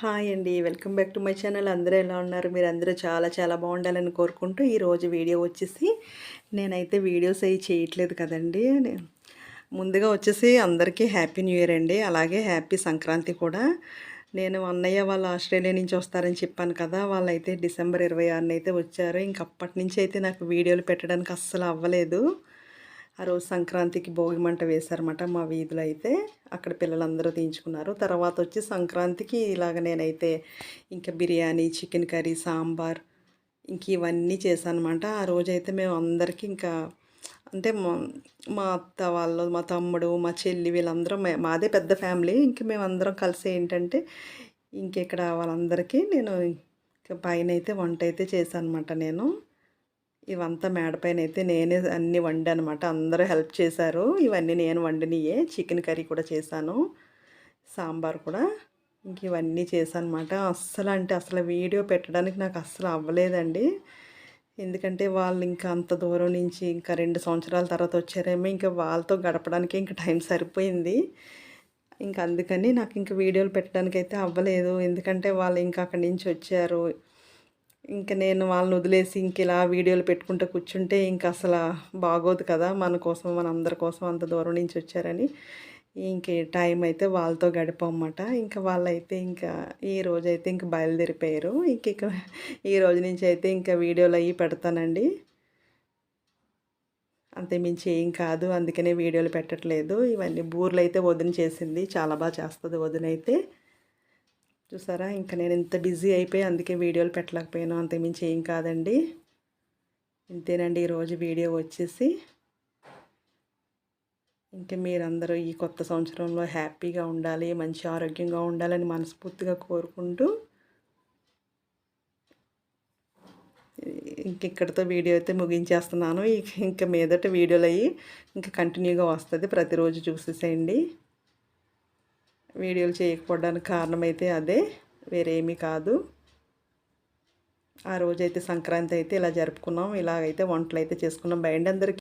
Hi అండి. Welcome back to my channel. అందరూ ఎలా ఉన్నారు? మీరు అందరూ చాలా చాలా బాగుండాలని కోరుకుంటూ ఈరోజు వీడియో వచ్చేసి నేనైతే వీడియోస్ అవి చేయట్లేదు కదండి. ముందుగా వచ్చేసి అందరికీ హ్యాపీ న్యూ ఇయర్ అండి. అలాగే హ్యాపీ సంక్రాంతి కూడా. నేను అన్నయ్య వాళ్ళు ఆస్ట్రేలియా నుంచి వస్తారని చెప్పాను కదా వాళ్ళైతే డిసెంబర్ ఇరవై ఆరున అయితే వచ్చారు ఇంకప్పటి నుంచి అయితే నాకు వీడియోలు పెట్టడానికి అస్సలు అవ్వలేదు. ఆ రోజు సంక్రాంతికి భోగి మంట వేశారన్నమాట మా వీధిలో అయితే. అక్కడ పిల్లలందరూ తీయించుకున్నారు. తర్వాత వచ్చి సంక్రాంతికి ఇలాగ నేనైతే ఇంకా బిర్యానీ చికెన్ కర్రీ సాంబార్ ఇంక ఇవన్నీ చేశానమాట ఆ రోజైతే మేము అందరికీ ఇంకా అంటే మా మా అత్త వాళ్ళు మా తమ్ముడు మా చెల్లి వీళ్ళందరూ మాదే పెద్ద ఫ్యామిలీ. ఇంక మేమందరం కలిసి ఏంటంటే ఇంక ఇక్కడ వాళ్ళందరికీ నేను ఇంకా పైన అయితే వంట అయితే చేశాను అనమాట నేను. ఇవంతా మేడపైన అయితే నేనే అన్నీ వండానమాట. అందరూ హెల్ప్ చేశారు. ఇవన్నీ నేను వండినయే. చికెన్ కర్రీ కూడా చేశాను. సాంబార్ కూడా. ఇంక ఇవన్నీ చేశాను అనమాట అస్సలు అంటే అసలు వీడియో పెట్టడానికి నాకు అస్సలు అవ్వలేదండి. ఎందుకంటే వాళ్ళు ఇంకా అంత దూరం నుంచి ఇంకా రెండు సంవత్సరాల తర్వాత వచ్చారేమో ఇంకా వాళ్ళతో గడపడానికి ఇంకా టైం సరిపోయింది. ఇంకా అందుకని నాకు ఇంకా వీడియోలు పెట్టడానికి అయితే అవ్వలేదు. ఎందుకంటే వాళ్ళు ఇంకా అక్కడి నుంచి వచ్చారు. ఇంకా నేను వాళ్ళని వదిలేసి ఇంక ఇలా వీడియోలు పెట్టుకుంటూ కూర్చుంటే ఇంక అసలు బాగోదు కదా మన కోసం మన అందరి కోసం అంత దూరం నుంచి వచ్చారని. ఇంక టైం అయితే వాళ్ళతో గడిపమాట ఇంకా వాళ్ళైతే ఇంకా ఈ రోజైతే ఇంక బయలుదేరిపోయారు. ఇంక ఇక ఈ రోజు నుంచి అయితే ఇంకా వీడియోలు అవి పెడతానండి. అంతే మించి ఏం కాదు. అందుకనే వీడియోలు పెట్టట్లేదు. ఇవన్నీ బూర్లు అయితే వదిన చేసింది. చాలా బాగా చేస్తుంది వదినైతే. చూసారా? ఇంకా నేను ఇంత బిజీ అయిపోయి అందుకే వీడియోలు పెట్టలేకపోయాను. అంతకుమించి ఏం కాదండి. ఇంతేనండి ఈరోజు వీడియో వచ్చేసి. ఇంకా మీరందరూ ఈ కొత్త సంవత్సరంలో హ్యాపీగా ఉండాలి మంచి ఆరోగ్యంగా ఉండాలని మనస్ఫూర్తిగా కోరుకుంటూ ఇంక ఇక్కడితో వీడియో అయితే ముగించేస్తున్నాను. ఇంక ఇంకా మీదట వీడియోలు అయ్యి ఇంకా కంటిన్యూగా వస్తుంది. ప్రతిరోజు చూసేసేయండి. వీడియోలు చేయకపోవడానికి కారణం అయితే అదే వేరేమీ కాదు. ఆ రోజైతే సంక్రాంతి అయితే ఇలా జరుపుకున్నాం ఇలాగైతే వంటలు అయితే చేసుకున్నాం. బయట అందరికీ